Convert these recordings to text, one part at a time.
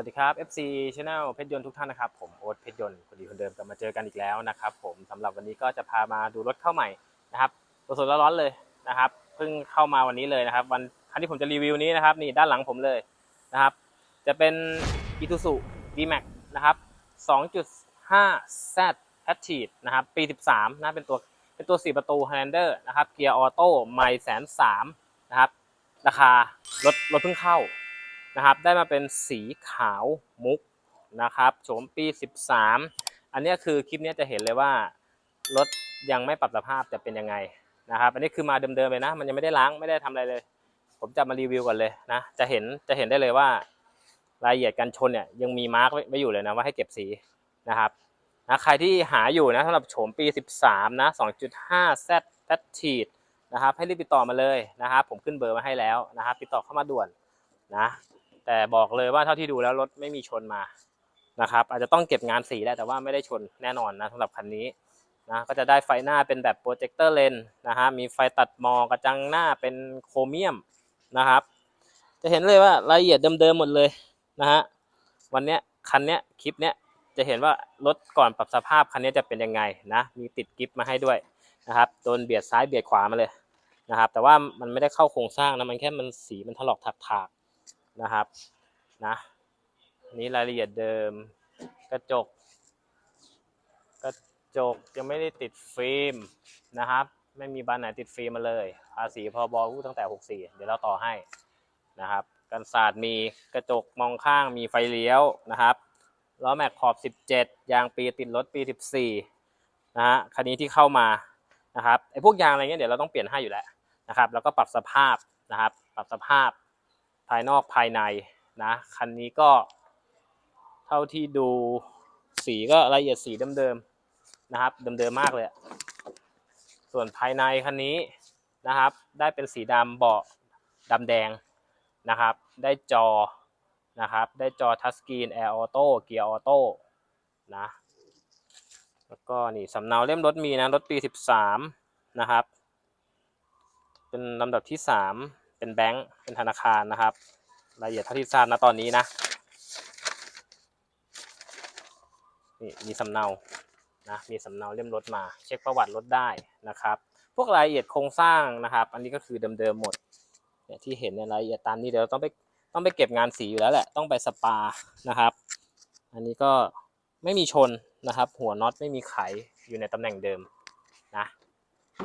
วัสดีครับ FC Channel เพชรยนต์ทุกท่านนะครับ ผมโอ๊ตเพชรยนต์คนดีคนเดิมกลับมาเจอกันอีกแล้วนะครับ ผมสำหรับวันนี้ก็จะพามาดูรถเข้าใหม่นะครับสดๆร้อนๆเลยนะครับเพิ่งเข้ามาวันนี้เลยนะครับ วันคันที่ผมจะรีวิวนี้นะครับนี่ด้านหลังผมเลยนะครับ จะเป็น Isuzu D-Max นะครับ 2.5 Z p a t c h นะครับ ปี 13 นะเป็นตัวเป็นตัว 4 ประตู Highlander นะครับเกียร์ออโต้ไม่แสนสามนะครับราคารถรถเพิ่งเข้า นะครับ ได้มาเป็นสีขาวมุกนะครับโฉมปี 13 อันนี้คือคลิปนี้จะเห็นเลยว่ารถยังไม่ปรับสภาพจะเป็นยังไงนะครับ อันนี้คือมาเดิมๆเลยนะ มันยังไม่ได้ล้างไม่ได้ทำอะไรเลย ผมจะมารีวิวก่อนเลยนะ จะเห็นจะเห็นได้เลยว่ารายละเอียดการชนเนี่ยยังมีมาร์กไว้อยู่เลยนะว่าให้เก็บสีนะครับนะใครที่หาอยู่นะสำหรับโฉมปี 13 นะ 2.5 Z p a t c h นะครับให้รีบติดต่อมาเลยนะครับ ผมขึ้นเบอร์มาให้แล้วนะครับ ติดต่อเข้ามาด่วนนะ แต่บอกเลยว่าเท่าที่ดูแล้วรถไม่มีชนมานะครับ อาจจะต้องเก็บงานสีแหละแต่ว่าไม่ได้ชนแน่นอนนะสำหรับคันนี้นะก็จะได้ไฟหน้าเป็นแบบโปรเจคเตอร์เลนนะฮะมีไฟตัดหมอกระจังหน้าเป็นโครเมียมนะครับ จะเห็นเลยว่ารายละเอียดเดิมๆหมดเลยนะฮะวันเนี้ยคันเนี้ยคลิปเนี้ยจะเห็นว่ารถก่อนปรับสภาพคันนี้จะเป็นยังไงนะมีติดกิฟต์มาให้ด้วยนะครับโดนเบียดซ้ายเบียดขวามาเลยนะครับแต่ว่ามันไม่ได้เข้าโครงสร้างนะมันแค่มันสีมันถลอกถากๆ นะครับนะนี่รายละเอียดเดิม กระจก กระจกยังไม่ได้ติดฟิล์มนะครับ ไม่มีบานไหนติดฟิล์มมาเลยภาษีพอบอตั้งแต่ 64 เดี๋ยวเราต่อให้นะครับกันศาสตร์มีกระจกมองข้างมีไฟเลี้ยวนะครับล้อแม็กขอบ 17 ยางปีติดรถปี 14 นะฮะคันนี้ที่เข้ามานะครับไอ้พวกยางอะไรเงี้ยเดี๋ยวเราต้องเปลี่ยนให้อยู่แล้วนะครับ แล้วก็ปรับสภาพนะครับ ปรับสภาพ ภายนอกภายในนะคันนี้ก็เท่าที่ดูสีก็ละเอียดสีเดิมๆนะครับเดิมๆมากเลย ส่วนภายในคันนี้นะครับ ได้เป็นสีดำเบาะดำแดงนะครับ ได้จอนะครับ ได้จอทัชสกรีนแอร์ออโต้เกียร์ออโต้นะแล้วก็นี่สำเนาเล่มรถมีนะรถปี 13 นะครับ เป็นลำดับที่ 3 เป็นแบงก์เป็นธนาคารนะครับ รายละเอียดเท่าที่ทราบนะตอนนี้นะนี่มีสำเนานะมีสำเนาเล่มรถมา เช็คประวัติรถได้นะครับ พวกรายละเอียดโครงสร้างนะครับ อันนี้ก็คือเดิมๆหมดเนี่ยที่เห็นในรายละเอียดตามนี้เดี๋ยวต้องไปต้องไปเก็บงานสีอยู่แล้วแหละต้องไปสปานะครับ อันนี้ก็ไม่มีชนนะครับ หัวน็อตไม่มีไขอยู่ในตำแหน่งเดิมนะ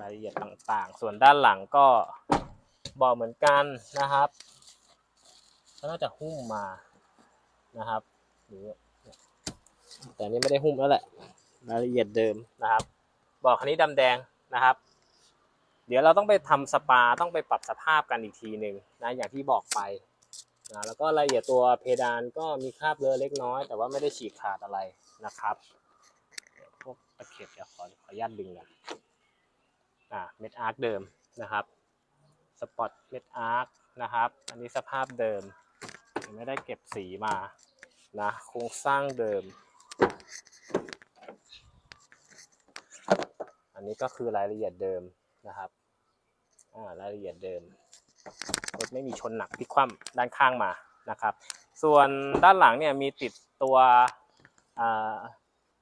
รายละเอียดต่างๆ ส่วนด้านหลังก็ บอกเหมือนกันนะครับก็น่าจะหุ้มมานะครับหรือแต่นี้ไม่ได้หุ้มแล้วแหละรายละเอียดเดิมนะครับ บอกคันนี้ดำแดงนะครับ เดี๋ยวเราต้องไปทำสปาต้องไปปรับสภาพกันอีกทีหนึ่งนะอย่างที่บอกไปนะแล้วก็รายละเอียดตัวเพดานก็มีคราบเลอะเล็กน้อย แต่ว่าไม่ได้ฉีกขาดอะไรนะครับพวกตะเข็บเดี๋ยวขอขออนุญาตดึงกันอ่าเม็ดอาร์คเดิมนะครับ สปอตเม็ดอาร์คนะครับ อันนี้สภาพเดิม ไม่ได้เก็บสีมานะโครงสร้างเดิม อันนี้ก็คือรายละเอียดเดิมนะครับอ่ารายละเอียดเดิมรถไม่มีชนหนักพลิกคว่ำด้านข้างมานะครับ ส่วนด้านหลังเนี่ยมีติดตัว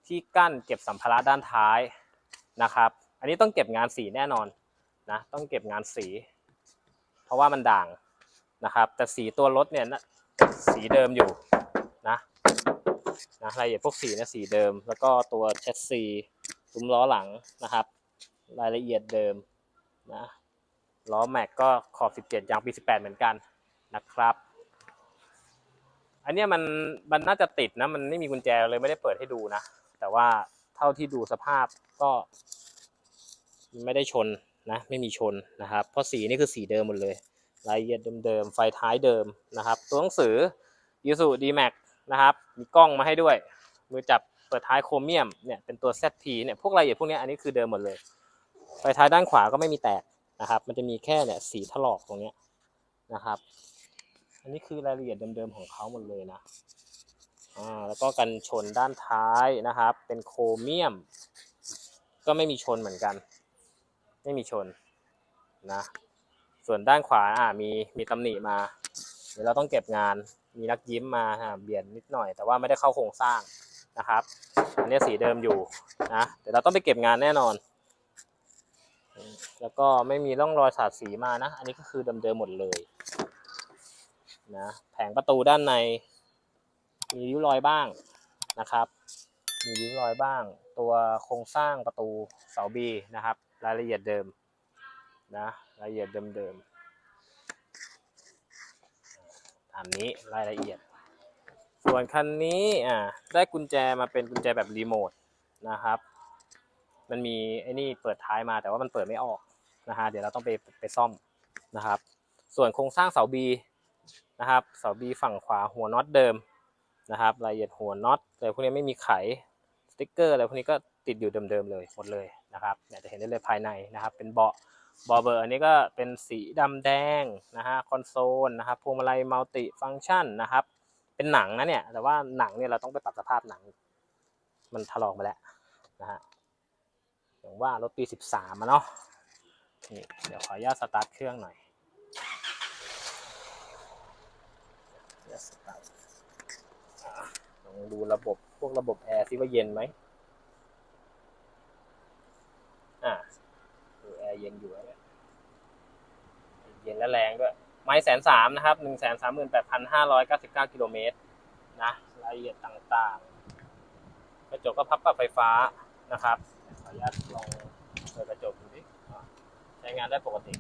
ที่กั้นเก็บสัมภาระด้านท้ายนะครับ อันนี้ต้องเก็บงานสีแน่นอนนะต้องเก็บงานสี เพราะว่ามันด่างนะครับ แต่สีตัวรถเนี่ยสีเดิมอยู่นะนะรายละเอียดพวกสีเนี่ยสีเดิม แล้วก็ตัวแชสซีซุ้มล้อหลังนะครับ รายละเอียดเดิมนะล้อแม็กก็ขอบ 17 ยางปี 18 เหมือนกันนะครับ อันนี้มันมันน่าจะติดนะ มันไม่มีกุญแจเลยไม่ได้เปิดให้ดูนะ แต่ว่าเท่าที่ดูสภาพก็ ไม่ได้ชน นะไม่มีชนนะครับ เพราะสีนี่คือสีเดิมหมดเลยรายละเอียดเดิมๆไฟท้ายเดิมนะครับ ตัวหนังสือ y u s u D-Max นะครับ มีกล้องมาให้ด้วย มือจับเปิดท้ายโครเมียมเนี่ยเป็นตัว ZP เนี่ยพวกรายละเอียดพวกนี้อันนี้คือเดิมหมดเลย ไฟท้ายด้านขวาก็ไม่มีแตกนะครับ มันจะมีแค่เนี่ยสีถลอกตรงเนี้ยนะครับ อันนี้คือรายละเอียดเดิมๆของเขาหมดเลยนะอ่าแล้วก็กันชนด้านท้ายนะครับ เป็นโครเมียม ก็ไม่มีชนเหมือนกัน ไม่มีชนนะ ส่วนด้านขวาอ่ามีมีตำหนิมา เดี๋ยวเราต้องเก็บงานมีนักยิ้มมาเบียดนิดหน่อย แต่ว่าไม่ได้เข้าโครงสร้างนะครับ อันนี้สีเดิมอยู่นะเดี๋ยวเราต้องไปเก็บงานแน่นอน แล้วก็ไม่มีร่องรอยสาดสีมานะ อันนี้ก็คือเดิมๆหมดเลยนะแผงประตูด้านใน มีริ้วรอยบ้างนะครับ มีริ้วรอยบ้าง ตัวโครงสร้างประตูเสาบีนะครับ รายละเอียดเดิมนะรายละเอียดเดิมๆตามนี้รายละเอียด ส่วนคันนี้อ่าได้กุญแจมาเป็นกุญแจแบบรีโมทนะครับ มันมีไอ้นี่เปิดท้ายมาแต่ว่ามันเปิดไม่ออกนะฮะเดี๋ยวเราต้องไปไปซ่อมนะครับ ส่วนโครงสร้างเสาบีนะครับเสาบีฝั่งขวาหัวน็อตเดิมนะครับรายละเอียดหัวน็อตแต่พวกนี้ไม่มีไขสติ๊กเกอร์อะไรพวกนี้ก็ติดอยู่เดิมๆเลยหมดเลยนะครับเนี่ยจะเห็นได้เลยภายในนะครับ เป็นเบาะเบาะเบอร์อันนี้ก็เป็นสีดำแดงนะฮะคอนโซลนะครับพวงมาลัยมัลติฟังก์ชันนะครับ เป็นหนังนะเนี่ย แต่ว่าหนังเนี่ยเราต้องไปปรับสภาพหนัง มันถลอกมาแล้วนะฮะอย่างว่ารถปี13มาเนาะนี่เดี๋ยวขออนุญาตสตาร์ทเครื่องหน่อยลองดูระบบพวกระบบแอร์ซิว่าเย็นไหม อ่าแอร์เย็นอยู่เนี่ยเย็นและแรงด้วย ไม้แสนสามนะครับหนึ่งแสนสามหมื่นแปดพันห้าร้อยเก้าสิบเก้ากิโลเมตรนะรายละเอียดต่างๆ กระจกก็พับปรับไฟฟ้านะครับขออนุญาตลองเปิดกระจกดูดิใช้งานได้ปกติ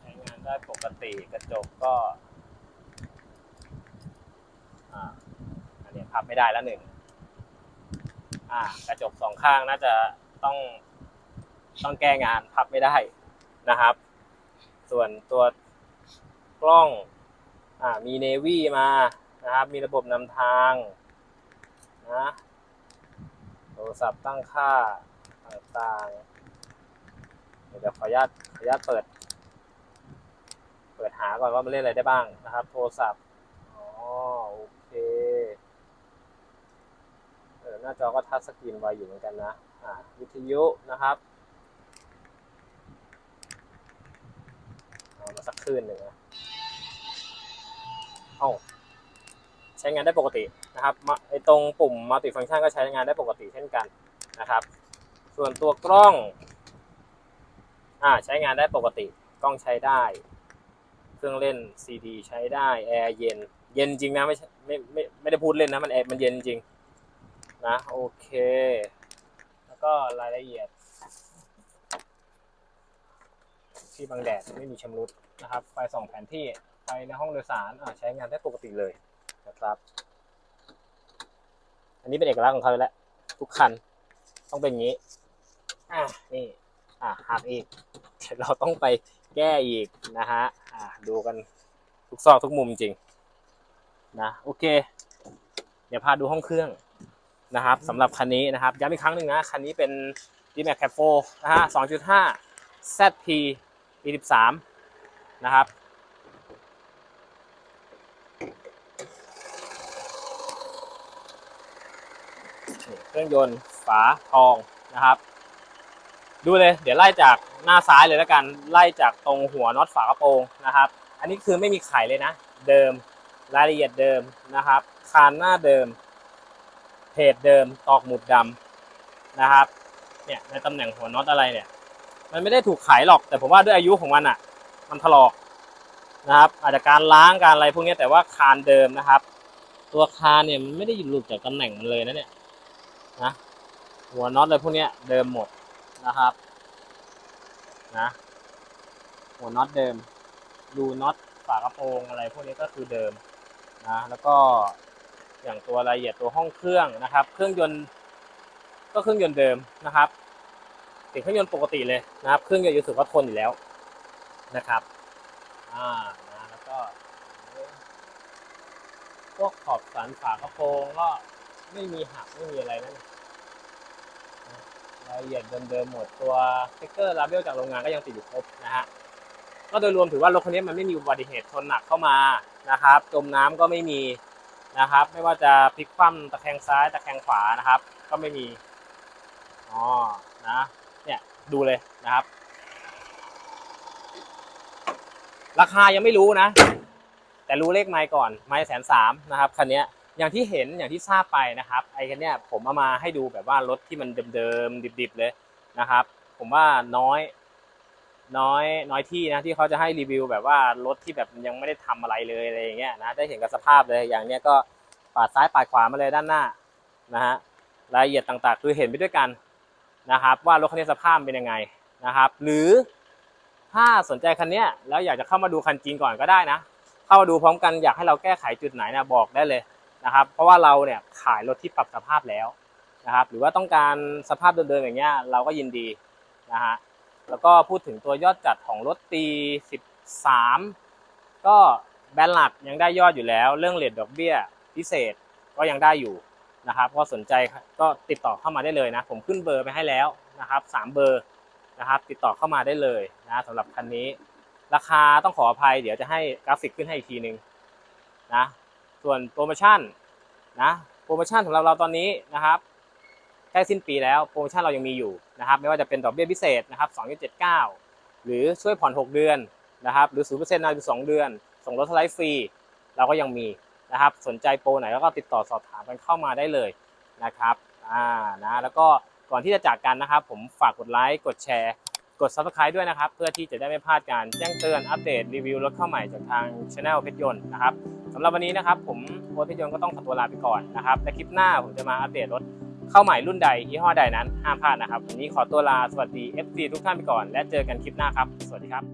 ใช้งานได้ปกติกระจกก็อ่าอันนี้พับไม่ได้แล้วหนึ่ง อ่ากระจกสองข้างน่าจะต้องต้องแก้งานพับไม่ได้นะครับ ส่วนตัวกล้องอ่ามีเนวี่มานะครับ มีระบบนำทางนะโทรศัพท์ตั้งค่าต่างๆ เดี๋ยวขออนุญาตขออนุญาตเปิด เปิดหาก่อนว่ามันเล่นอะไรได้บ้างนะครับ โทรศัพท์อ๋อโอเคเออ หน้าจอก็ทัชสกรีนไวอยู่เหมือนกันนะอ่าวิทยุนะครับเอามาสักคืนหนึ่งนะเอ้าใช้งานได้ปกตินะครับไอตรงปุ่มมัลติฟังก์ชันก็ใช้งานได้ปกติเช่นกันนะครับ ส่วนตัวกล้องอ่าใช้งานได้ปกติกล้องใช้ได้ เครื่องเล่นซีดีใช้ได้แอร์เย็น เย็นจริงนะไม่ไม่ไม่ไม่ได้พูดเล่นนะมันแอร์มันเย็นจริง นะโอเค แล้วก็รายละเอียด ที่บังแดดไม่มีชำรุดนะครับ ไฟส่องแผนที่ไฟในห้องโดยสารใช้งานได้ปกติเลยนะครับ อันนี้เป็นเอกลักษณ์ของเขาแล้ว ทุกคันต้องเป็นอย่างนี้ อะนี่อะหักอีกเดี๋ยวเราต้องไปแก้อีกนะฮะอะดูกันทุกซอกทุกมุมจริงนะโอเค เดี๋ยวพาดูห้องเครื่อง นะครับสำหรับคันนี้นะครับย้ำอีกครั้งหนึ่งนะคันนี้เป็น d m a x Cap 4นะฮะ2.5 ZP E13 นะครับเครื่องยนต์ฝาทองนะครับ ดูเลยเดี๋ยวไล่จากหน้าซ้ายเลยแล้วกันไล่จากตรงหัวน็อตฝากระโปรงนะครับ อันนี้คือไม่มีไขเลยนะ เดิมรายละเอียดเดิมนะครับคานหน้าเดิม เพจเดิมตอกหมุดดำนะครับเนี่ยในตำแหน่งหัวน็อตอะไรเนี่ย มันไม่ได้ถูกไขหรอก แต่ผมว่าด้วยอายุของมันอะ มันถลอกนะครับ อาจจะการล้างการอะไรพวกนี้แต่ว่าคานเดิมนะครับ ตัวคานเนี่ยมันไม่ได้หลุดจากตำแหน่งมันเลยนะเนี่ยนะหัวน็อตเลยพวกนี้เดิมหมดนะครับนะหัวน็อตเดิมดูน็อตฝากระโปรงอะไรพวกนี้ก็คือเดิมนะแล้วก็ อย่างตัวรายละเอียดตัวห้องเครื่องนะครับ เครื่องยนต์ก็เครื่องยนต์เดิมนะครับติดเครื่องยนต์ปกติเลยนะครับ เครื่องยนต์ยูสุก็ทนอยู่แล้วนะครับอ่านะแล้วก็ พวกขอบสันฝากระโปรงก็ไม่มีหักไม่มีอะไรนั่นรายละเอียดเดิมๆหมดตัวสติ๊กเกอร์ลาเบลจากโรงงานก็ยังติดอยู่ครบนะฮะก็โดยรวมถือว่ารถคันนี้มันไม่มีอุบัติเหตุชนหนักเข้ามานะครับ จมน้ำก็ไม่มี นะครับ ไม่ว่าจะพลิกคว่ำตะแคงซ้ายตะแคงขวานะครับ ก็ไม่มีอ๋อนะเนี่ยดูเลยนะครับ ราคายังไม่รู้นะ แต่รู้เลขไมล์ก่อนไมล์แสนสามนะครับคันนี้อย่างที่เห็นอย่างที่ทราบไปนะครับ ไอ้คันเนี้ยผมเอามาให้ดูแบบว่ารถที่มันเดิมๆดิบๆเลยนะครับ ผมว่าน้อย น้อยน้อยที่นะที่เขาจะให้รีวิวแบบว่ารถที่แบบยังไม่ได้ทำอะไรเลยอะไรอย่างเงี้ยนะได้เห็นกับสภาพเลยอย่างเนี้ยก็ปาดซ้ายปาดขวามาเลยด้านหน้านะฮะรายละเอียดต่างๆ คือเห็นไปด้วยกันนะครับว่ารถคันนี้สภาพเป็นยังไงนะครับ หรือถ้าสนใจคันเนี้ยแล้วอยากจะเข้ามาดูคันจริงก่อนก็ได้นะ เข้ามาดูพร้อมกันอยากให้เราแก้ไขจุดไหนนะบอกได้เลยนะครับ เพราะว่าเราเนี่ยขายรถที่ปรับสภาพแล้วนะครับ หรือว่าต้องการสภาพเดิมๆอย่างเงี้ยเราก็ยินดีนะฮะ แล้วก็พูดถึงตัวยอดจัดของรถปี13 ก็แบนหลักยังได้ยอดอยู่แล้ว เรื่องเลทดอกเบี้ยพิเศษก็ยังได้อยู่นะครับก็สนใจก็ติดต่อเข้ามาได้เลยนะ ผมขึ้นเบอร์ไปให้แล้วนะครับสามเบอร์นะครับ ติดต่อเข้ามาได้เลยนะสำหรับคันนี้ ราคาต้องขออภัย เดี๋ยวจะให้กราฟิกขึ้นให้อีกทีนึงนะส่วนโปรโมชั่นนะโปรโมชั่นของเราเราตอนนี้นะครับใกล้สิ้นปีแล้วโปรโมชั่นเรายังมีอยู่ นะครับไม่ว่าจะเป็นดอกเบี้ยพิเศษนะครับ2.79 หรือช่วยผ่อน 6 เดือนนะครับหรือ 0%นานอยู่2เดือน ส่งรถสไลด์ฟรี เราก็ยังมีนะครับสนใจโปรไหนก็ติดต่อสอบถามกันเข้ามาได้เลยนะครับอ่านะแล้วก็ก่อนที่จะจากกันนะครับ ผมฝากกดไลค์กดแชร์ กด subscribe ด้วยนะครับ เพื่อที่จะได้ไม่พลาดการแจ้งเตือนอัปเดตรีวิวรถเข้าใหม่จากทางช anel เพชรยนต์นะครับสำหรับวันนี้นะครับผมโอ๊ตเพชรยนต์ก็ต้องขอตัวลาไปก่อนนะครับและคลิปหน้าผมจะมาอัปเดตรถ เข้าใหม่รุ่นใดยี่ห้อใดนั้นห้ามพลาดนะครับวันนี้ขอตัวลาสวัสดี FC ทุกท่านไปก่อน และเจอกันคลิปหน้าครับ สวัสดีครับ